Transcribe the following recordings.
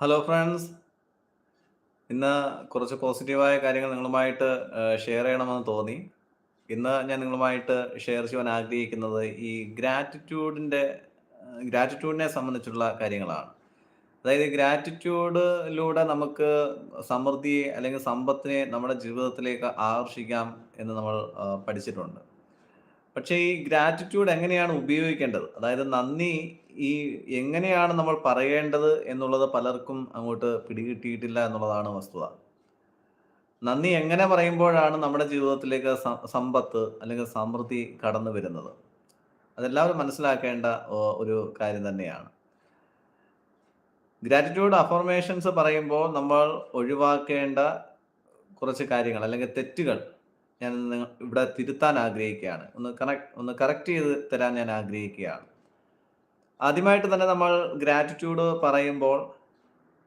Hello friends ഇന്ന് കുറച്ച് പോസിറ്റീവായ കാര്യങ്ങൾ നിങ്ങളുമായിട്ട് ഷെയർ ചെയ്യണമെന്ന് തോന്നി. ഇന്ന് ഞാൻ നിങ്ങളുമായിട്ട് ഷെയർ ചെയ്യാൻ ആഗ്രഹിക്കുന്നത് ഈ ഗ്രാറ്റിറ്റ്യൂഡിന്റെ ഗ്രാറ്റിറ്റ്യൂഡിനെ സംബന്ധിച്ചുള്ള കാര്യങ്ങളാണ്. അതായത് ഗ്രാറ്റിറ്റ്യൂഡിലൂടെ നമുക്ക് സമൃദ്ധിയെ അല്ലെങ്കിൽ സമ്പത്തിനെ നമ്മുടെ ജീവിതത്തിലേക്ക് ആകർഷിക്കാം എന്ന് നമ്മൾ പഠിച്ചിട്ടുണ്ട്. പക്ഷേ ഈ ഗ്രാറ്റിറ്റ്യൂഡ് എങ്ങനെയാണ് ഉപയോഗിക്കേണ്ടത്? അതായത് നന്ദി ഈ എങ്ങനെയാണ് നമ്മൾ പറയേണ്ടത് എന്നുള്ളത് പലർക്കും അങ്ങോട്ട് പിടികിട്ടിയിട്ടില്ല എന്നുള്ളതാണ് വസ്തുത. നന്ദി എങ്ങനെ പറയുമ്പോഴാണ് നമ്മുടെ ജീവിതത്തിലേക്ക് സമ്പത്ത് അല്ലെങ്കിൽ സമൃദ്ധി കടന്നു വരുന്നത്? അതെല്ലാവരും മനസ്സിലാക്കേണ്ട ഒരു കാര്യം തന്നെയാണ്. ഗ്രാറ്റിറ്റ്യൂഡ് അഫർമേഷൻസ് പറയുമ്പോൾ നമ്മൾ ഒഴിവാക്കേണ്ട കുറച്ച് കാര്യങ്ങൾ അല്ലെങ്കിൽ തെറ്റുകൾ ഞാൻ ഇവിടെ തിരുത്താൻ ആഗ്രഹിക്കുകയാണ്. ഒന്ന് കണക്ട് ഒന്ന് കറക്റ്റ് ചെയ്ത് തരാൻ ഞാൻ ആഗ്രഹിക്കുകയാണ്. ആദ്യമായിട്ട് തന്നെ നമ്മൾ ഗ്രാറ്റിറ്റ്യൂഡ് പറയുമ്പോൾ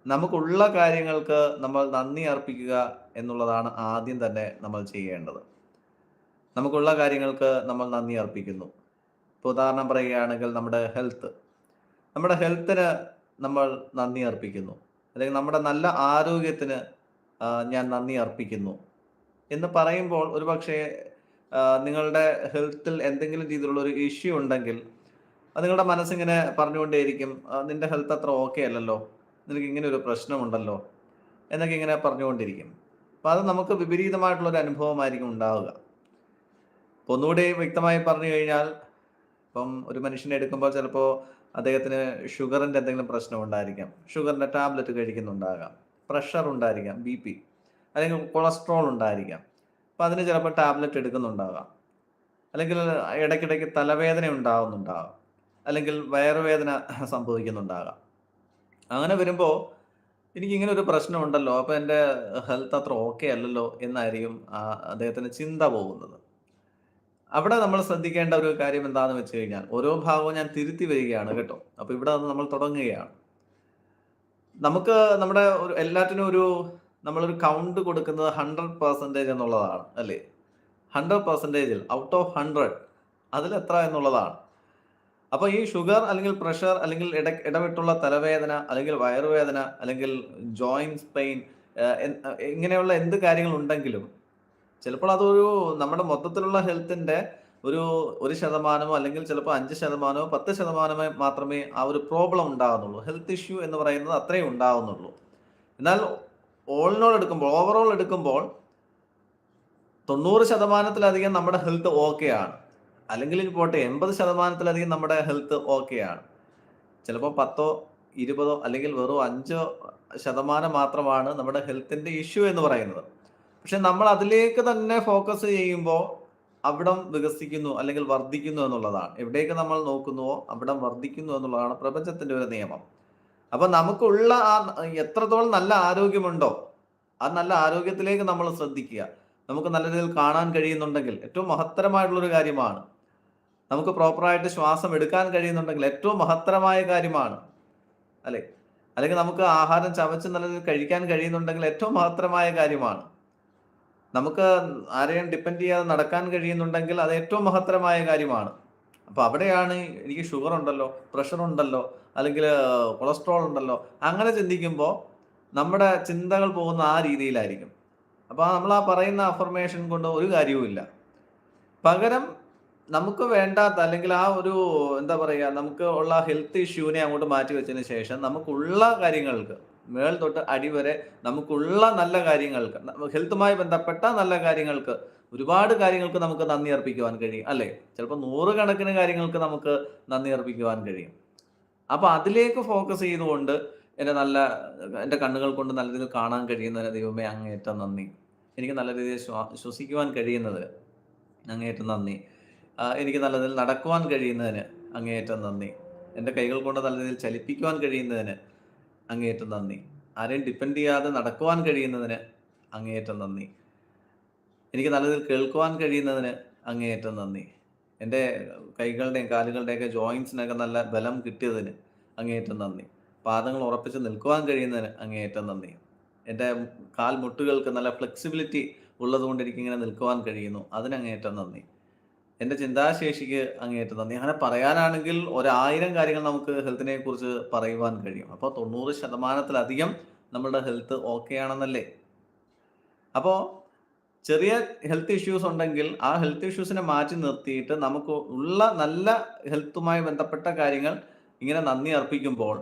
നമുക്കുള്ള കാര്യങ്ങൾക്ക് നമ്മൾ നന്ദി അർപ്പിക്കുക എന്നുള്ളതാണ് ആദ്യം തന്നെ നമ്മൾ ചെയ്യേണ്ടത്. നമുക്കുള്ള കാര്യങ്ങൾക്ക് നമ്മൾ നന്ദി അർപ്പിക്കുന്നു. ഇപ്പോൾ ഉദാഹരണം പറയുകയാണെങ്കിൽ നമ്മുടെ ഹെൽത്ത് നമ്മുടെ ഹെൽത്തിന് നമ്മൾ നന്ദി അർപ്പിക്കുന്നു. അല്ലെങ്കിൽ നമ്മുടെ നല്ല ആരോഗ്യത്തിന് ഞാൻ നന്ദി അർപ്പിക്കുന്നു. എന്ന് പറയുമ്പോൾ ഒരു പക്ഷേ നിങ്ങളുടെ ഹെൽത്തിൽ എന്തെങ്കിലും രീതിയിലുള്ള ഒരു ഇഷ്യൂ ഉണ്ടെങ്കിൽ അത് നിങ്ങളുടെ മനസ്സിങ്ങനെ പറഞ്ഞുകൊണ്ടേയിരിക്കും "ആ, നിന്റെ ഹെൽത്ത് അത്ര ഓക്കെ അല്ലല്ലോ നിനക്ക് ഇങ്ങനെ ഒരു പ്രശ്നമുണ്ടല്ലോ എന്നൊക്കെ ഇങ്ങനെ പറഞ്ഞുകൊണ്ടിരിക്കും. അപ്പം അത് നമുക്ക് വിപരീതമായിട്ടുള്ള ഒരു അനുഭവമായിരിക്കും ഉണ്ടാവുക. അപ്പോൾ ഒന്നുകൂടി വ്യക്തമായി പറഞ്ഞു കഴിഞ്ഞാൽ ഇപ്പം ഒരു മനുഷ്യനെ എടുക്കുമ്പോൾ ചിലപ്പോൾ അദ്ദേഹത്തിന് ഷുഗറിന്റെ എന്തെങ്കിലും പ്രശ്നം ഉണ്ടായിരിക്കാം. ഷുഗറിന്റെ ടാബ്ലറ്റ് കഴിക്കുന്നുണ്ടാകാം. പ്രഷർ ഉണ്ടായിരിക്കാം ബി പി. അല്ലെങ്കിൽ കൊളസ്ട്രോൾ ഉണ്ടായിരിക്കാം. അപ്പം അതിന് ചിലപ്പോൾ ടാബ്ലറ്റ് എടുക്കുന്നുണ്ടാകാം. അല്ലെങ്കിൽ ഇടയ്ക്കിടയ്ക്ക് തലവേദന ഉണ്ടാകുന്നുണ്ടാകാം. അല്ലെങ്കിൽ വയറുവേദന സംഭവിക്കുന്നുണ്ടാകാം. അങ്ങനെ വരുമ്പോൾ എനിക്കിങ്ങനെ ഒരു പ്രശ്നമുണ്ടല്ലോ. അപ്പോൾ എന്റെ ഹെൽത്ത് അത്ര ഓക്കെ അല്ലല്ലോ എന്നായിരിക്കും അദ്ദേഹത്തിന് ചിന്ത പോകുന്നത്. അവിടെ നമ്മൾ ശ്രദ്ധിക്കേണ്ട ഒരു കാര്യം എന്താണെന്ന് വെച്ച് കഴിഞ്ഞാൽ ഓരോ ഭാഗവും ഞാൻ തിരുത്തി വരികയാണ് കേട്ടോ. അപ്പോൾ ഇവിടെ നിന്ന് നമ്മൾ തുടങ്ങുകയാണ്. നമുക്ക് നമ്മുടെ ഒരു എല്ലാറ്റിനും ഒരു നമ്മളൊരു കൗണ്ട് കൊടുക്കുന്നത് ഹൺഡ്രഡ് പെർസെന്റേജ് എന്നുള്ളതാണ് അല്ലേ? ഹൺഡ്രഡ് പെർസെന്റേജിൽ ഔട്ട് ഓഫ് ഹൺഡ്രഡ് അതിൽ എത്ര എന്നുള്ളതാണ്. അപ്പോൾ ഈ ഷുഗർ അല്ലെങ്കിൽ പ്രഷർ അല്ലെങ്കിൽ ഇട ഇടവിട്ടുള്ള തലവേദന അല്ലെങ്കിൽ വയറുവേദന അല്ലെങ്കിൽ ജോയിൻസ് പെയിൻ ഇങ്ങനെയുള്ള എന്ത് കാര്യങ്ങൾ ഉണ്ടെങ്കിലും ചിലപ്പോൾ അതൊരു നമ്മുടെ മൊത്തത്തിലുള്ള ഹെൽത്തിന്റെ ഒരു ഒരു ശതമാനമോ അല്ലെങ്കിൽ ചിലപ്പോൾ അഞ്ച് ശതമാനമോ പത്ത് ശതമാനമോ മാത്രമേ ആ ഒരു പ്രോബ്ലം ഉണ്ടാകുന്നുള്ളൂ ഹെൽത്ത് ഇഷ്യൂ എന്ന് പറയുന്നത് അത്രയും ഉണ്ടാകുന്നുള്ളൂ എന്നാൽ ഓളിനോൾ എടുക്കുമ്പോൾ ഓവറോൾ എടുക്കുമ്പോൾ തൊണ്ണൂറ് ശതമാനത്തിലധികം നമ്മുടെ ഹെൽത്ത് ഓക്കെ ആണ്. അല്ലെങ്കിൽ പോട്ടെ എൺപത് ശതമാനത്തിലധികം നമ്മുടെ ഹെൽത്ത് ഓക്കെ ആണ്. ചിലപ്പോൾ പത്തോ ഇരുപതോ അല്ലെങ്കിൽ വെറും അഞ്ചോ ശതമാനം മാത്രമാണ് നമ്മുടെ ഹെൽത്തിന്റെ ഇഷ്യൂ എന്ന് പറയുന്നത്. പക്ഷെ നമ്മൾ അതിലേക്ക് തന്നെ ഫോക്കസ് ചെയ്യുമ്പോൾ അവിടം വികസിക്കുന്നു അല്ലെങ്കിൽ വർദ്ധിക്കുന്നു എന്നുള്ളതാണ്. എവിടേക്ക് നമ്മൾ നോക്കുന്നുവോ അവിടം വർദ്ധിക്കുന്നു എന്നുള്ളതാണ് പ്രപഞ്ചത്തിന്റെ ഒരു നിയമം. അപ്പൊ നമുക്കുള്ള ആ എത്രത്തോളം നല്ല ആരോഗ്യമുണ്ടോ ആ നല്ല ആരോഗ്യത്തിലേക്ക് നമ്മൾ ശ്രദ്ധിക്കുക. നമുക്ക് നല്ല രീതിയിൽ കാണാൻ കഴിയുന്നുണ്ടെങ്കിൽ ഏറ്റവും മഹത്തരമായിട്ടുള്ള ഒരു കാര്യമാണ്. നമുക്ക് പ്രോപ്പറായിട്ട് ശ്വാസം എടുക്കാൻ കഴിയുന്നുണ്ടെങ്കിൽ ഏറ്റവും മഹത്തരമായ കാര്യമാണ്. അല്ലെ? അല്ലെങ്കിൽ നമുക്ക് ആഹാരം ചവച്ച് നല്ല രീതിയിൽ കഴിക്കാൻ കഴിയുന്നുണ്ടെങ്കിൽ ഏറ്റവും മഹത്തരമായ കാര്യമാണ്. നമുക്ക് ആരെയും ഡിപ്പെൻഡ് ചെയ്യാതെ നടക്കാൻ കഴിയുന്നുണ്ടെങ്കിൽ അത് ഏറ്റവും മഹത്തരമായ കാര്യമാണ്. അപ്പോൾ അവിടെയാണ് എനിക്ക് ഷുഗർ ഉണ്ടല്ലോ പ്രഷർ ഉണ്ടല്ലോ അല്ലെങ്കിൽ കൊളസ്ട്രോൾ ഉണ്ടല്ലോ അങ്ങനെ ചിന്തിക്കുമ്പോൾ നമ്മുടെ ചിന്തകൾ പോകുന്ന ആ രീതിയിലായിരിക്കും. അപ്പോൾ നമ്മൾ ആ പറയുന്ന അഫർമേഷൻ കൊണ്ട് ഒരു കാര്യവുമില്ല പകരം നമുക്ക് വേണ്ടാത്ത അല്ലെങ്കിൽ ആ ഒരു എന്താ പറയുക നമുക്ക് ഉള്ള ഹെൽത്ത് ഇഷ്യൂവിനെ അങ്ങോട്ട് മാറ്റി വെച്ചതിന് ശേഷം നമുക്കുള്ള കാര്യങ്ങൾക്ക് മേൾ തൊട്ട് അടി വരെ നമുക്കുള്ള നല്ല കാര്യങ്ങൾക്ക് ഹെൽത്തുമായി ബന്ധപ്പെട്ട നല്ല കാര്യങ്ങൾക്ക് ഒരുപാട് കാര്യങ്ങൾക്ക് നമുക്ക് നന്ദി അർപ്പിക്കുവാൻ കഴിയും അല്ലേ? ചിലപ്പോൾ നൂറുകണക്കിന് കാര്യങ്ങൾക്ക് നമുക്ക് നന്ദി അർപ്പിക്കുവാൻ കഴിയും. അപ്പോൾ അതിലേക്ക് ഫോക്കസ് ചെയ്തുകൊണ്ട് എന്റെ നല്ല എന്റെ കണ്ണുകൾ കൊണ്ട് നല്ല രീതിയിൽ കാണാൻ കഴിയുന്നതിന് ദൈവമേ അങ്ങേറ്റം നന്ദി. എനിക്ക് നല്ല രീതിയിൽ ശ്വാ ശ്വസിക്കുവാൻ കഴിയുന്നത് അങ്ങേയറ്റം നന്ദി. എനിക്ക് നല്ല രീതിയിൽ നടക്കുവാൻ കഴിയുന്നതിന് അങ്ങേയറ്റം നന്ദി. എന്റെ കൈകൾ കൊണ്ട് നല്ല രീതിയിൽ ചലിപ്പിക്കുവാൻ കഴിയുന്നതിന് അങ്ങേയറ്റം നന്ദി. ആരെയും ഡിപ്പെൻഡ് ചെയ്യാതെ നടക്കുവാൻ കഴിയുന്നതിന് അങ്ങേയറ്റം നന്ദി. എനിക്ക് നല്ല രീതിയിൽ കേൾക്കുവാൻ കഴിയുന്നതിന് അങ്ങേയറ്റം നന്ദി. എന്റെ കൈകളുടെയും കാലുകളുടെയൊക്കെ ജോയിൻസിനൊക്കെ നല്ല ബലം കിട്ടിയതിന് അങ്ങേയറ്റം നന്ദി പാദങ്ങൾ ഉറപ്പിച്ച് നിൽക്കുവാൻ കഴിയുന്നതിന് അങ്ങേയറ്റം നന്ദി എന്റെ കാൽ മുട്ടുകൾക്ക് നല്ല ഫ്ലെക്സിബിലിറ്റി ഉള്ളതുകൊണ്ട് എനിക്കിങ്ങനെ നിൽക്കുവാൻ കഴിയുന്നു അതിനങ്ങേയറ്റം നന്ദി എന്റെ ചിന്താശേഷിക്ക് അങ്ങേയറ്റം നന്ദി. അങ്ങനെ പറയാനാണെങ്കിൽ ഒരായിരം കാര്യങ്ങൾ നമുക്ക് ഹെൽത്തിനെ കുറിച്ച് പറയുവാൻ കഴിയും. അപ്പോൾ 90% നമ്മളുടെ ഹെൽത്ത് ഓക്കെ ആണെന്നല്ലേ? അപ്പോ ചെറിയ ഹെൽത്ത് ഇഷ്യൂസ് ഉണ്ടെങ്കിൽ ആ ഹെൽത്ത് ഇഷ്യൂസിനെ മാറ്റി നിർത്തിയിട്ട് നമുക്ക് ഉള്ള നല്ല ഹെൽത്തുമായി ബന്ധപ്പെട്ട കാര്യങ്ങൾ ഇങ്ങനെ നന്ദി അർപ്പിക്കുമ്പോൾ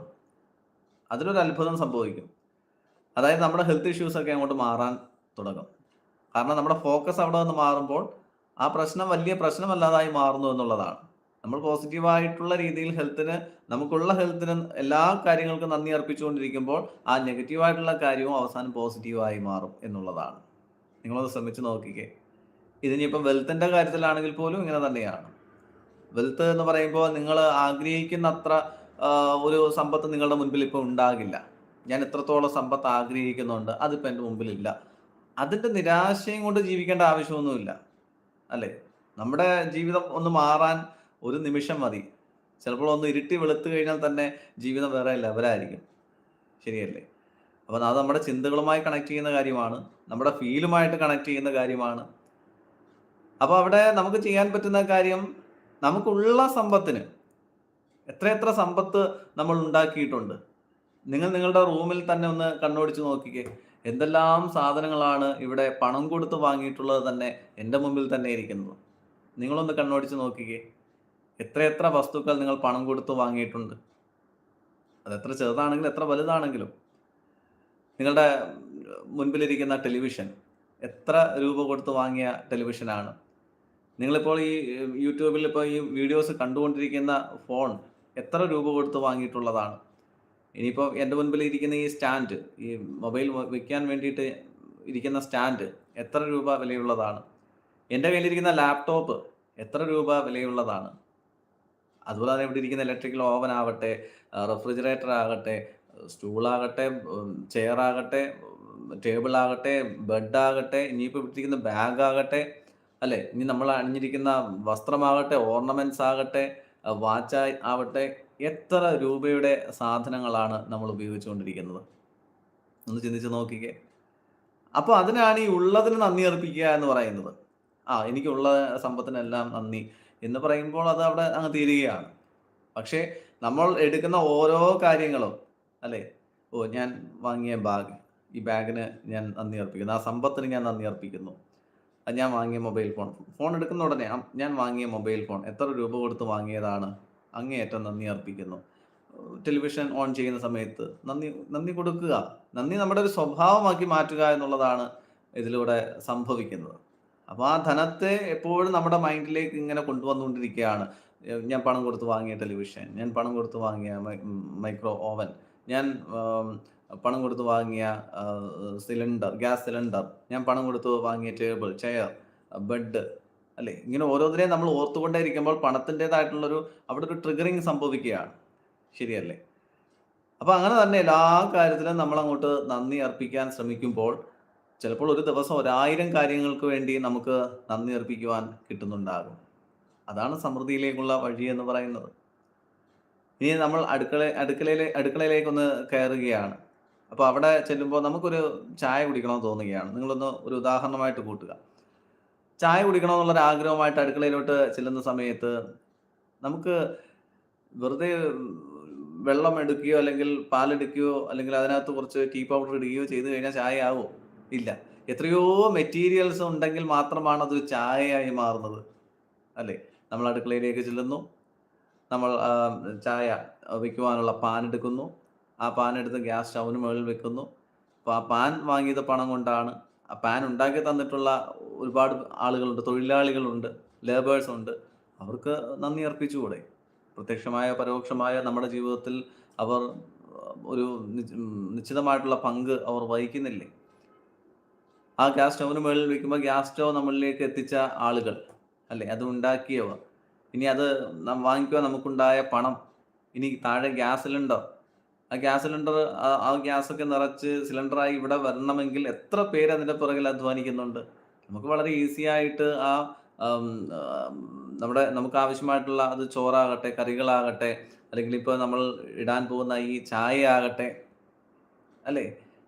അതിലൊരു അത്ഭുതം സംഭവിക്കും. അതായത് നമ്മുടെ ഹെൽത്ത് ഇഷ്യൂസ് ഒക്കെ അങ്ങോട്ട് മാറാൻ തുടങ്ങും. കാരണം നമ്മുടെ ഫോക്കസ് അവിടെ നിന്ന് മാറുമ്പോൾ ആ പ്രശ്നം വലിയ പ്രശ്നമല്ലാതായി മാറുന്നു എന്നുള്ളതാണ്. നമ്മൾ പോസിറ്റീവായിട്ടുള്ള രീതിയിൽ ഹെൽത്തിന് നമുക്കുള്ള ഹെൽത്തിന് എല്ലാ കാര്യങ്ങൾക്കും നന്ദി അർപ്പിച്ചുകൊണ്ടിരിക്കുമ്പോൾ ആ നെഗറ്റീവായിട്ടുള്ള കാര്യവും അവസാനം പോസിറ്റീവായി മാറും എന്നുള്ളതാണ്. നിങ്ങളൊന്ന് ശ്രമിച്ച് നോക്കിക്കേ. ഇതിനിപ്പം വെൽത്തിന്റെ കാര്യത്തിലാണെങ്കിൽ പോലും ഇങ്ങനെ തന്നെയാണ്. വെൽത്ത് എന്ന് പറയുമ്പോൾ നിങ്ങൾ ആഗ്രഹിക്കുന്നത്ര അത്ര ഒരു സമ്പത്ത് നിങ്ങളുടെ മുൻപിൽ ഇപ്പോൾ ഉണ്ടാകില്ല. ഞാൻ എത്രത്തോളം സമ്പത്ത് ആഗ്രഹിക്കുന്നുണ്ട്. അതിപ്പോൾ എന്റെ മുമ്പിലില്ല. അതിന്റെ നിരാശയും കൊണ്ട് ജീവിക്കേണ്ട ആവശ്യമൊന്നുമില്ല. അല്ലേ? നമ്മുടെ ജീവിതം ഒന്ന് മാറാൻ ഒരു നിമിഷം മതി. ചിലപ്പോൾ ഒന്ന് ഇരുട്ടി വെളുത്തു കഴിഞ്ഞാൽ തന്നെ ജീവിതം വേറെ ലെവലായിരിക്കും. ശരിയല്ലേ? അപ്പൊ അത് നമ്മുടെ ചിന്തകളുമായി കണക്ട് ചെയ്യുന്ന കാര്യമാണ്. നമ്മുടെ ഫീലുമായിട്ട് കണക്ട് ചെയ്യുന്ന കാര്യമാണ്. അപ്പോൾ അവിടെ നമുക്ക് ചെയ്യാൻ പറ്റുന്ന കാര്യം നമുക്കുള്ള സമ്പത്തിന് എത്രയെത്ര സമ്പത്ത് നമ്മൾ ഉണ്ടാക്കിയിട്ടുണ്ട്. നിങ്ങൾ നിങ്ങളുടെ റൂമിൽ തന്നെ ഒന്ന് കണ്ണോടിച്ച് നോക്കിക്കേ. എന്തെല്ലാം സാധനങ്ങളാണ് ഇവിടെ പണം കൊടുത്ത് വാങ്ങിയിട്ടുള്ളത് തന്നെ എന്റെ മുമ്പിൽ തന്നെ ഇരിക്കുന്നത്. നിങ്ങളൊന്ന് കണ്ണോടിച്ച് നോക്കിക്കേ. എത്രയെത്ര വസ്തുക്കൾ നിങ്ങൾ പണം കൊടുത്ത് വാങ്ങിയിട്ടുണ്ട്. അത് എത്ര ചെറുതാണെങ്കിലും എത്ര വലുതാണെങ്കിലും. നിങ്ങളുടെ മുൻപിലിരിക്കുന്ന ടെലിവിഷൻ എത്ര രൂപ കൊടുത്ത് വാങ്ങിയ ടെലിവിഷനാണ്. നിങ്ങളിപ്പോൾ ഈ യൂട്യൂബിൽ ഇപ്പോൾ ഈ വീഡിയോസ് കണ്ടുകൊണ്ടിരിക്കുന്ന ഫോൺ എത്ര രൂപ കൊടുത്ത് വാങ്ങിയിട്ടുള്ളതാണ്. ഇനിയിപ്പോൾ എന്റെ മുൻപിൽ ഇരിക്കുന്ന ഈ സ്റ്റാൻഡ് ഈ മൊബൈൽ വയ്ക്കാൻ വേണ്ടിയിട്ട് ഇരിക്കുന്ന സ്റ്റാൻഡ് എത്ര രൂപ വിലയുള്ളതാണ്. എന്റെ കയ്യിലിരിക്കുന്ന ലാപ്ടോപ്പ് എത്ര രൂപ വിലയുള്ളതാണ്. അതുപോലെ തന്നെ ഇവിടെ ഇരിക്കുന്ന ഇലക്ട്രിക്കൽ ഓവൻ ആവട്ടെ, റെഫ്രിജറേറ്റർ ആകട്ടെ, സ്റ്റൂൾ ചെയറാകട്ടെ ചെയർ ബെഡാകട്ടെ ടേബിൾ ആകട്ടെ, ബെഡ് ആകട്ടെ, ഇനിയിപ്പോ ഇട്ടിരിക്കുന്ന ബാഗ് ആകട്ടെ, അല്ലേ? ഇനി നമ്മൾ അണിഞ്ഞിരിക്കുന്ന വസ്ത്രമാകട്ടെ, ഓർണമെന്റ്സ് ആകട്ടെ, വാച്ച് ആവട്ടെ, എത്ര രൂപയുടെ സാധനങ്ങളാണ് നമ്മൾ ഉപയോഗിച്ചുകൊണ്ടിരിക്കുന്നത്. ഒന്ന് ചിന്തിച്ച് നോക്കിക്കേ. അപ്പോൾ അതിനാണ് ഈ ഉള്ളതിന് നന്ദി അർപ്പിക്കുക എന്ന് പറയുന്നത്. ആ എനിക്കുള്ള സമ്പത്തിനെല്ലാം നന്ദി എന്ന് പറയുമ്പോൾ അത് അവിടെ അങ്ങ് തീരുകയാണ്. പക്ഷേ നമ്മൾ എടുക്കുന്ന ഓരോ കാര്യങ്ങളും അല്ലേ? ഓ ഞാൻ വാങ്ങിയ ബാഗ്, ഈ ബാഗിന് ഞാൻ നന്ദി അർപ്പിക്കുന്നു. ആ സമ്പത്തിന് ഞാൻ നന്ദി അർപ്പിക്കുന്നു. ഞാൻ വാങ്ങിയ മൊബൈൽ ഫോൺ. ഫോൺ എടുക്കുന്ന ഉടനെ ഞാൻ വാങ്ങിയ മൊബൈൽ ഫോൺ എത്ര രൂപ കൊടുത്ത് വാങ്ങിയതാണ്. അങ്ങേയറ്റം നന്ദി അർപ്പിക്കുന്നു. ടെലിവിഷൻ ഓൺ ചെയ്യുന്ന സമയത്ത് നന്ദി നന്ദി കൊടുക്കുക. നന്ദി നമ്മുടെ ഒരു സ്വഭാവമാക്കി മാറ്റുക എന്നുള്ളതാണ് ഇതിലൂടെ സംഭവിക്കുന്നത്. അപ്പോൾ ആ ധനത്തെ എപ്പോഴും നമ്മുടെ മൈൻഡിലേക്ക് ഇങ്ങനെ കൊണ്ടുവന്നുകൊണ്ടിരിക്കുകയാണ്. ഞാൻ പണം കൊടുത്ത് വാങ്ങിയ ടെലിവിഷൻ, ഞാൻ പണം കൊടുത്ത് വാങ്ങിയ മൈക്രോ ഓവൻ, ഞാൻ പണം കൊടുത്ത് വാങ്ങിയ സിലിണ്ടർ ഗ്യാസ് സിലിണ്ടർ, ഞാൻ പണം കൊടുത്ത് വാങ്ങിയ ടേബിൾ, ചെയർ, ബെഡ് അല്ലെ ഇങ്ങനെ ഓരോന്നിനെയും നമ്മൾ ഓർത്തുകൊണ്ടേ ഇരിക്കുമ്പോൾ പണത്തിന്റേതായിട്ടുള്ളൊരു അവിടെ ഒരു ട്രിഗറിങ് സംഭവിക്കുകയാണ്. ശരിയല്ലേ? അപ്പൊ അങ്ങനെ തന്നെ എല്ലാ കാര്യത്തിലും നമ്മൾ അങ്ങോട്ട് നന്ദി അർപ്പിക്കാൻ ശ്രമിക്കുമ്പോൾ ചിലപ്പോൾ ഒരു ദിവസം ഒരായിരം കാര്യങ്ങൾക്ക് വേണ്ടി നമുക്ക് നന്ദി അർപ്പിക്കുവാൻ കിട്ടുന്നുണ്ടാകും. അതാണ് സമൃദ്ധിയിലേക്കുള്ള വഴി എന്ന് പറയുന്നത്. ഇനി നമ്മൾ അടുക്കള അടുക്കളയിലെ അടുക്കളയിലേക്കൊന്ന് കയറുകയാണ്. അപ്പോൾ അവിടെ ചെല്ലുമ്പോൾ നമുക്കൊരു ചായ കുടിക്കണമെന്ന് തോന്നുകയാണ്. നിങ്ങളൊന്ന് ഒരു ഉദാഹരണമായിട്ട് കൂട്ടുക. ചായ കുടിക്കണമെന്നുള്ളൊരു ആഗ്രഹമായിട്ട് അടുക്കളയിലോട്ട് ചെല്ലുന്ന സമയത്ത് നമുക്ക് വെറുതെ വെള്ളം എടുക്കുകയോ അല്ലെങ്കിൽ പാലെടുക്കുകയോ അല്ലെങ്കിൽ അതിനകത്ത് കുറച്ച് ടീ പൗഡർ ഇടുകയോ ചെയ്തു കഴിഞ്ഞാൽ ചായ ആവോ? ഇല്ല. എത്രയോ മെറ്റീരിയൽസ് ഉണ്ടെങ്കിൽ മാത്രമാണ് അതൊരു ചായയായി മാറുന്നത്. അല്ലേ? നമ്മൾ അടുക്കളയിലേക്ക് ചെല്ലുന്നു. നമ്മൾ ചായ വെക്കുവാനുള്ള പാൻ എടുക്കുന്നു. ആ പാൻ എടുത്ത് ഗ്യാസ് സ്റ്റൗവിന് മുകളിൽ വെക്കുന്നു. അപ്പോൾ ആ പാൻ വാങ്ങിയത് പണം കൊണ്ടാണ്. ആ പാൻ ഉണ്ടാക്കി തന്നിട്ടുള്ള ഒരുപാട് ആളുകളുണ്ട്. തൊഴിലാളികളുണ്ട്. ലേബേഴ്സ് ഉണ്ട്. അവർക്ക് നന്ദി അർപ്പിച്ചുകൂടെ? പ്രത്യക്ഷമായ പരോക്ഷമായ നമ്മുടെ ജീവിതത്തിൽ അവർ ഒരു നിശ്ചിതമായിട്ടുള്ള പങ്ക് അവർ വഹിക്കുന്നില്ലേ? ആ ഗ്യാസ് സ്റ്റൗവിന് മുകളിൽ വെക്കുമ്പോൾ ഗ്യാസ് സ്റ്റൗ നമ്മളിലേക്ക് എത്തിച്ച ആളുകൾ അല്ലെ അത് ഉണ്ടാക്കിയവർ. ഇനി അത് വാങ്ങിക്കുവാൻ നമുക്കുണ്ടായ പണം. ഇനി താഴെ ഗ്യാസ് സിലിണ്ടർ. ആ ഗ്യാസ് സിലിണ്ടർ ആ ഗ്യാസൊക്കെ നിറച്ച് സിലിണ്ടറായി ഇവിടെ വരണമെങ്കിൽ എത്ര പേര് അതിന്റെ പുറകിൽ അധ്വാനിക്കുന്നുണ്ട്. നമുക്ക് വളരെ ഈസി ആയിട്ട് ആ നമ്മുടെ നമുക്ക് ആവശ്യമായിട്ടുള്ള അത് ചോറാകട്ടെ, കറികളാകട്ടെ, അല്ലെങ്കിൽ ഇപ്പോൾ നമ്മൾ ഇടാൻ പോകുന്ന ഈ ചായ ആകട്ടെ അല്ലേ?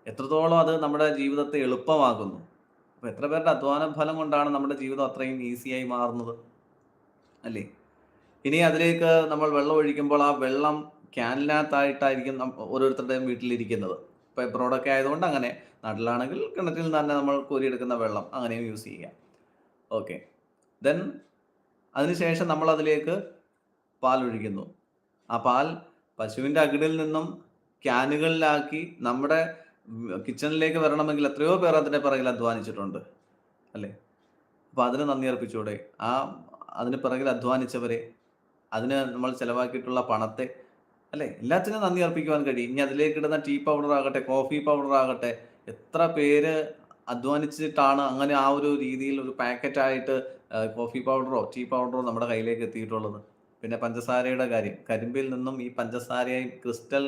എത്രത്തോളം അത് നമ്മുടെ ജീവിതത്തെ എളുപ്പമാക്കുന്നു. അപ്പോൾ എത്ര പേരുടെ അധ്വാന ഫലം കൊണ്ടാണ് നമ്മുടെ ജീവിതം അത്രയും ഈസിയായി മാറുന്നത്. അല്ലേ? ഇനി അതിലേക്ക് നമ്മൾ വെള്ളം ഒഴിക്കുമ്പോൾ ആ വെള്ളം ക്യാനിനകത്തായിട്ടായിരിക്കും ഓരോരുത്തരുടെയും വീട്ടിലിരിക്കുന്നത്. ഇപ്പം എബ്രോഡൊക്കെ ആയതുകൊണ്ട് അങ്ങനെ. നാട്ടിലാണെങ്കിൽ കിണറ്റിൽ നിന്ന് തന്നെ നമ്മൾ കോരിയെടുക്കുന്ന വെള്ളം അങ്ങനെയും യൂസ് ചെയ്യാം. ഓക്കെ. ദെൻ അതിനുശേഷം നമ്മൾ അതിലേക്ക് പാൽ ഒഴിക്കുന്നു ആ പാൽ പശുവിന്റെ അകിടിൽ നിന്നും ക്യാനുകളിലാക്കി നമ്മുടെ കിച്ചണിലേക്ക് വരണമെങ്കിൽ എത്രയോ പേർ അതിന്റെ പിറകിൽ അധ്വാനിച്ചിട്ടുണ്ട്. അല്ലേ? അപ്പോൾ അതിന് നന്ദി അർപ്പിച്ചൂടെ? ആ അതിന് പിറകിൽ അധ്വാനിച്ചവരെ, അതിന് നമ്മൾ ചിലവാക്കിയിട്ടുള്ള പണത്തെ, അല്ലെ എല്ലാത്തിനും നന്ദി അർപ്പിക്കുവാൻ കഴിയും. ഇനി അതിലേക്ക് ഇടുന്ന ടീ പൗഡർ ആകട്ടെ, കോഫി പൗഡർ ആകട്ടെ, എത്ര പേര് അധ്വാനിച്ചിട്ടാണ് അങ്ങനെ ആ ഒരു രീതിയിൽ ഒരു പാക്കറ്റായിട്ട് കോഫി പൗഡറോ, ടീ പൗഡറോ നമ്മുടെ കയ്യിലേക്ക് എത്തിയിട്ടുള്ളത്. പിന്നെ പഞ്ചസാരയുടെ കാര്യം. കരിമ്പിൽ നിന്നും ഈ പഞ്ചസാരയായി ക്രിസ്റ്റൽ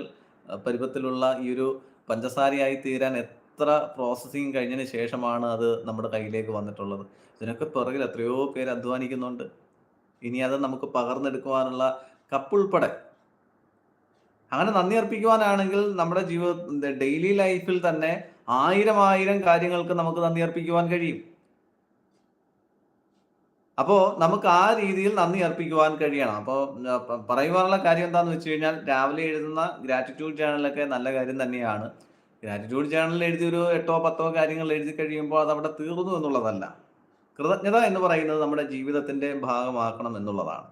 പരുവത്തിലുള്ള ഈ ഒരു പഞ്ചസാരയായി തീരാൻ എത്ര പ്രോസസ്സിങ് കഴിഞ്ഞതിന് ശേഷമാണ് അത് നമ്മുടെ കയ്യിലേക്ക് വന്നിട്ടുള്ളത്. ഇതിനൊക്കെ പിറകിൽ എത്രയോ പേര് അധ്വാനിക്കുന്നുണ്ട്. ഇനി അത് നമുക്ക് പകർന്നെടുക്കുവാനുള്ള കപ്പുൾപ്പെടെ അങ്ങനെ നന്ദി അർപ്പിക്കുവാനാണെങ്കിൽ നമ്മുടെ ജീവിത ഡെയിലി ലൈഫിൽ തന്നെ ആയിരം ആയിരം കാര്യങ്ങൾക്ക് നമുക്ക് നന്ദി അർപ്പിക്കുവാൻ കഴിയും. അപ്പോ നമുക്ക് ആ രീതിയിൽ നന്ദി അർപ്പിക്കുവാൻ കഴിയണം. അപ്പോ ആഹ് പറയുവാനുള്ള കാര്യം എന്താന്ന് വെച്ച് കഴിഞ്ഞാൽ രാവിലെ എഴുതുന്ന ഗ്രാറ്റിറ്റ്യൂഡ് ചാനലൊക്കെ നല്ല കാര്യം തന്നെയാണ്. ഗ്രാറ്റിറ്റ്യൂഡ് ജേണലിൽ എഴുതി ഒരു 8ഓ 10ഓ കാര്യങ്ങൾ എഴുതി കഴിയുമ്പോൾ അത് അവിടെ തീർന്നു എന്നുള്ളതല്ല. കൃതജ്ഞത എന്ന് പറയുന്നത് നമ്മുടെ ജീവിതത്തിന്റെ ഭാഗമാക്കണം എന്നുള്ളതാണ്.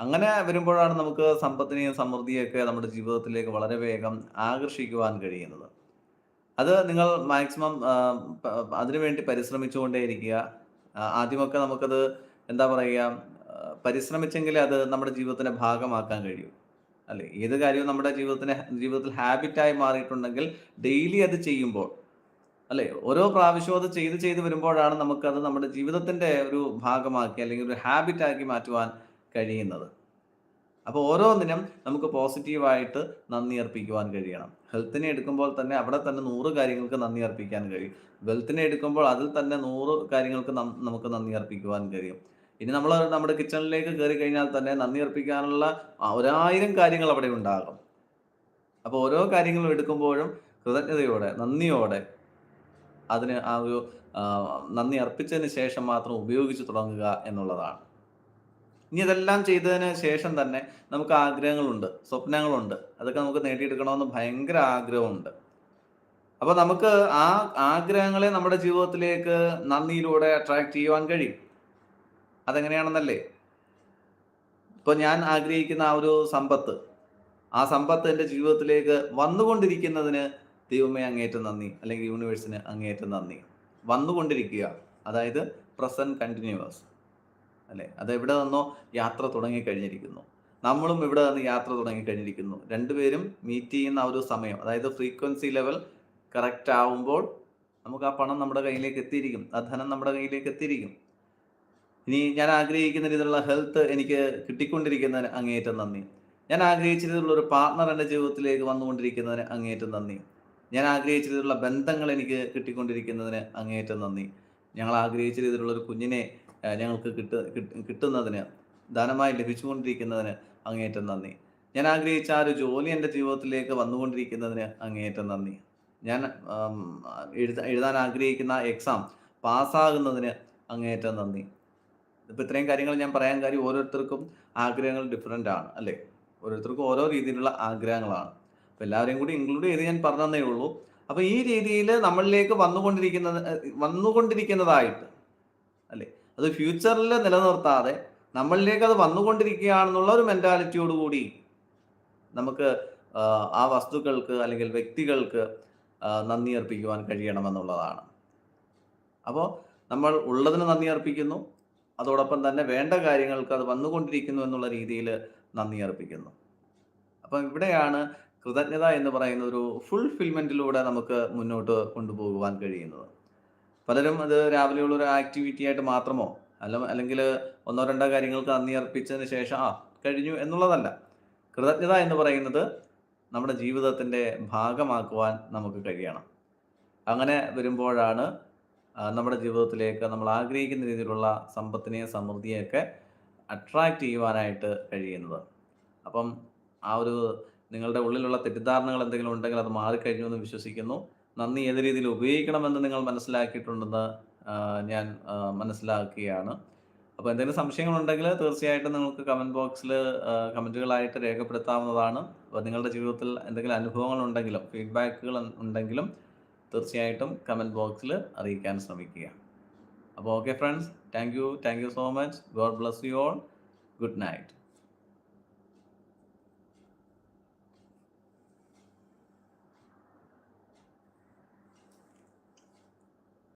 അങ്ങനെ വരുമ്പോഴാണ് നമുക്ക് സമ്പത്തിനെയും സമൃദ്ധിയൊക്കെ നമ്മുടെ ജീവിതത്തിലേക്ക് വളരെ വേഗം ആകർഷിക്കുവാൻ കഴിയുന്നത്. അത് നിങ്ങൾ മാക്സിമം അതിനുവേണ്ടി പരിശ്രമിച്ചുകൊണ്ടേയിരിക്കുക. ആദ്യമൊക്കെ നമുക്കത് എന്താ പറയുക പരിശ്രമിച്ചെങ്കിൽ അത് നമ്മുടെ ജീവിതത്തിന്റെ ഭാഗമാക്കാൻ കഴിയൂ. അല്ലേ? ഏത് കാര്യവും നമ്മുടെ ജീവിതത്തിന് ജീവിതത്തിൽ ഹാബിറ്റായി മാറിയിട്ടുണ്ടെങ്കിൽ ഡെയിലി അത് ചെയ്യുമ്പോൾ, അല്ലെ ഓരോ പ്രാവശ്യവും അത് ചെയ്ത് ചെയ്ത് വരുമ്പോഴാണ് നമുക്കത് നമ്മുടെ ജീവിതത്തിന്റെ ഒരു ഭാഗമാക്കി അല്ലെങ്കിൽ ഒരു ഹാബിറ്റാക്കി മാറ്റുവാൻ കഴിയുന്നത്. അപ്പൊ ഓരോന്നിനും നമുക്ക് പോസിറ്റീവായിട്ട് നന്ദി അർപ്പിക്കുവാൻ കഴിയണം. ഹെൽത്തിനെ എടുക്കുമ്പോൾ തന്നെ അവിടെ തന്നെ നൂറ് കാര്യങ്ങൾക്ക് നന്ദി അർപ്പിക്കാൻ കഴിയും. വെൽത്തിനെ എടുക്കുമ്പോൾ അതിൽ തന്നെ നൂറ് കാര്യങ്ങൾക്ക് നമുക്ക് നന്ദി അർപ്പിക്കുവാൻ കഴിയും. ഇനി നമ്മൾ നമ്മുടെ കിച്ചണിലേക്ക് കയറി കേറിക്കഴിഞ്ഞാൽ തന്നെ നന്ദി അർപ്പിക്കാനുള്ള ഒരായിരം കാര്യങ്ങൾ അവിടെ ഉണ്ടാകും. അപ്പോൾ ഓരോ കാര്യങ്ങളും എടുക്കുമ്പോഴും കൃതജ്ഞതയോടെ, നന്ദിയോടെ അതിന് ആ ഒരു നന്ദി അർപ്പിച്ചതിന് ശേഷം മാത്രം ഉപയോഗിച്ച് തുടങ്ങുക എന്നുള്ളതാണ്. ഇനി ഇതെല്ലാം ചെയ്തതിന് ശേഷം തന്നെ നമുക്ക് ആഗ്രഹങ്ങളുണ്ട്, സ്വപ്നങ്ങളുണ്ട്. അതൊക്കെ നമുക്ക് നേടിയെടുക്കണമെന്ന് ഭയങ്കര ആഗ്രഹമുണ്ട്. അപ്പോൾ നമുക്ക് ആ ആഗ്രഹങ്ങളെ നമ്മുടെ ജീവിതത്തിലേക്ക് നന്ദിയിലൂടെ അട്രാക്ട് ചെയ്യുവാൻ കഴിയും. അതെങ്ങനെയാണെന്നല്ലേ? ഇപ്പൊ ഞാൻ ആഗ്രഹിക്കുന്ന ആ ഒരു സമ്പത്ത്, ആ സമ്പത്ത് എന്റെ ജീവിതത്തിലേക്ക് വന്നുകൊണ്ടിരിക്കുന്നതിന് ദൈവമേ അങ്ങേറ്റം നന്ദി. അല്ലെങ്കിൽ യൂണിവേഴ്സിന് അങ്ങേറ്റം നന്ദി. വന്നുകൊണ്ടിരിക്കുക. അതായത് പ്രസന്റ് കണ്ടിന്യൂവസ്. അല്ലേ? അത് എവിടെ നിന്നോ യാത്ര തുടങ്ങിക്കഴിഞ്ഞിരിക്കുന്നു. നമ്മളും ഇവിടെ നിന്ന് യാത്ര തുടങ്ങിക്കഴിഞ്ഞിരിക്കുന്നു. രണ്ടുപേരും മീറ്റ് ചെയ്യുന്ന ആ ഒരു സമയം അതായത് ഫ്രീക്വൻസി ലെവൽ കറക്റ്റ് ആവുമ്പോൾ നമുക്ക് ആ പണം നമ്മുടെ കയ്യിലേക്ക് എത്തിയിരിക്കും. ആ ധനം നമ്മുടെ കയ്യിലേക്ക് എത്തിയിരിക്കും. ഇനി ഞാൻ ആഗ്രഹിക്കുന്ന രീതിയിലുള്ള ഹെൽത്ത് എനിക്ക് കിട്ടിക്കൊണ്ടിരിക്കുന്നതിന് അങ്ങേയറ്റം നന്ദി. ഞാൻ ആഗ്രഹിച്ച രീതിയിലുള്ള ഒരു പാർട്ണർ എന്റെ ജീവിതത്തിലേക്ക് വന്നുകൊണ്ടിരിക്കുന്നതിന് അങ്ങേയറ്റം നന്ദി. ഞാൻ ആഗ്രഹിച്ച രീതിയിലുള്ള ബന്ധങ്ങൾ എനിക്ക് കിട്ടിക്കൊണ്ടിരിക്കുന്നതിന് അങ്ങേയറ്റം നന്ദി. ഞങ്ങൾ ആഗ്രഹിച്ച രീതിയിലുള്ള ഒരു കുഞ്ഞിനെ ഞങ്ങൾക്ക് കിട്ട കിട്ട് കിട്ടുന്നതിന് ധനമായി ലഭിച്ചുകൊണ്ടിരിക്കുന്നതിന് അങ്ങേയറ്റം നന്ദി. ഞാൻ ആഗ്രഹിച്ച ആ ഒരു ജോലി എന്റെ ജീവിതത്തിലേക്ക് വന്നുകൊണ്ടിരിക്കുന്നതിന് അങ്ങേയറ്റം നന്ദി. ഞാൻ എഴുതാൻ ആഗ്രഹിക്കുന്ന എക്സാം പാസ്സാകുന്നതിന് അങ്ങേയറ്റം നന്ദി. ഇപ്പൊ ഇത്രയും കാര്യങ്ങൾ ഞാൻ പറയാൻ കാര്യം ഓരോരുത്തർക്കും ആഗ്രഹങ്ങൾ ഡിഫറെന്റ് ആണ്. അല്ലേ? ഓരോരുത്തർക്കും ഓരോ രീതിയിലുള്ള ആഗ്രഹങ്ങളാണ്. അപ്പം എല്ലാവരെയും കൂടി ഇൻക്ലൂഡ് ചെയ്ത് ഞാൻ പറഞ്ഞതേ ഉള്ളൂ. അപ്പം ഈ രീതിയിൽ നമ്മളിലേക്ക് വന്നുകൊണ്ടിരിക്കുന്ന വന്നുകൊണ്ടിരിക്കുന്നതായിട്ട് അല്ലേ? അത് ഫ്യൂച്ചറിൽ നിലനിർത്താതെ നമ്മളിലേക്ക് അത് വന്നുകൊണ്ടിരിക്കുകയാണെന്നുള്ള ഒരു മെന്റാലിറ്റിയോടുകൂടി നമുക്ക് ആ വസ്തുക്കൾക്ക് അല്ലെങ്കിൽ വ്യക്തികൾക്ക് നന്ദി അർപ്പിക്കുവാൻ കഴിയണമെന്നുള്ളതാണ്. അപ്പോൾ നമ്മൾ ഉള്ളതിന് നന്ദി അർപ്പിക്കുന്നു. അതോടൊപ്പം തന്നെ വേണ്ട കാര്യങ്ങൾക്ക് അത് വന്നുകൊണ്ടിരിക്കുന്നു എന്നുള്ള രീതിയിൽ നന്ദി അർപ്പിക്കുന്നു. അപ്പം ഇവിടെയാണ് കൃതജ്ഞത എന്ന് പറയുന്ന ഒരു ഫുൾഫിൽമെന്റിലൂടെ നമുക്ക് മുന്നോട്ട് കൊണ്ടുപോകുവാൻ കഴിയുന്നത്. പലരും അത് രാവിലെയുള്ള ഒരു ആക്ടിവിറ്റി ആയിട്ട് മാത്രമോ അല്ല അല്ലെങ്കിൽ ഒന്നോ രണ്ടോ കാര്യങ്ങൾക്ക് നന്ദി അർപ്പിച്ചതിന് ശേഷം ആ കഴിഞ്ഞു എന്നുള്ളതല്ല. കൃതജ്ഞത എന്ന് പറയുന്നത് നമ്മുടെ ജീവിതത്തിന്റെ ഭാഗമാക്കുവാൻ നമുക്ക് കഴിയണം. അങ്ങനെ വരുമ്പോഴാണ് നമ്മുടെ ജീവിതത്തിലേക്ക് നമ്മൾ ആഗ്രഹിക്കുന്ന രീതിയിലുള്ള സമ്പത്തിനെയും സമൃദ്ധിയൊക്കെ അട്രാക്ട് ചെയ്യുവാനായിട്ട് കഴിയുന്നത്. അപ്പം ആ ഒരു നിങ്ങളുടെ ഉള്ളിലുള്ള തെറ്റിദ്ധാരണകൾ എന്തെങ്കിലും ഉണ്ടെങ്കിൽ അത് മാറിക്കഴിഞ്ഞു എന്ന് വിശ്വസിക്കുന്നു. നന്ദി ഏത് രീതിയിൽ ഉപയോഗിക്കണമെന്ന് നിങ്ങൾ മനസ്സിലാക്കിയിട്ടുണ്ടെന്ന് ഞാൻ മനസ്സിലാക്കുകയാണ്. അപ്പോൾ എന്തെങ്കിലും സംശയങ്ങളുണ്ടെങ്കിൽ തീർച്ചയായിട്ടും നിങ്ങൾക്ക് കമന്റ് ബോക്സിൽ കമന്റുകളായിട്ട് രേഖപ്പെടുത്താവുന്നതാണ് അപ്പോൾ നിങ്ങളുടെ ജീവിതത്തിൽ എന്തെങ്കിലും അനുഭവങ്ങളുണ്ടെങ്കിലും ഫീഡ്ബാക്കുകൾ ഉണ്ടെങ്കിലും തീർച്ചയായിട്ടും കമന്റ് ബോക്സിൽ അറിയിക്കാൻ ശ്രമിക്കുക. അപ്പോൾ okay friends thank you thank you so much God bless you all good night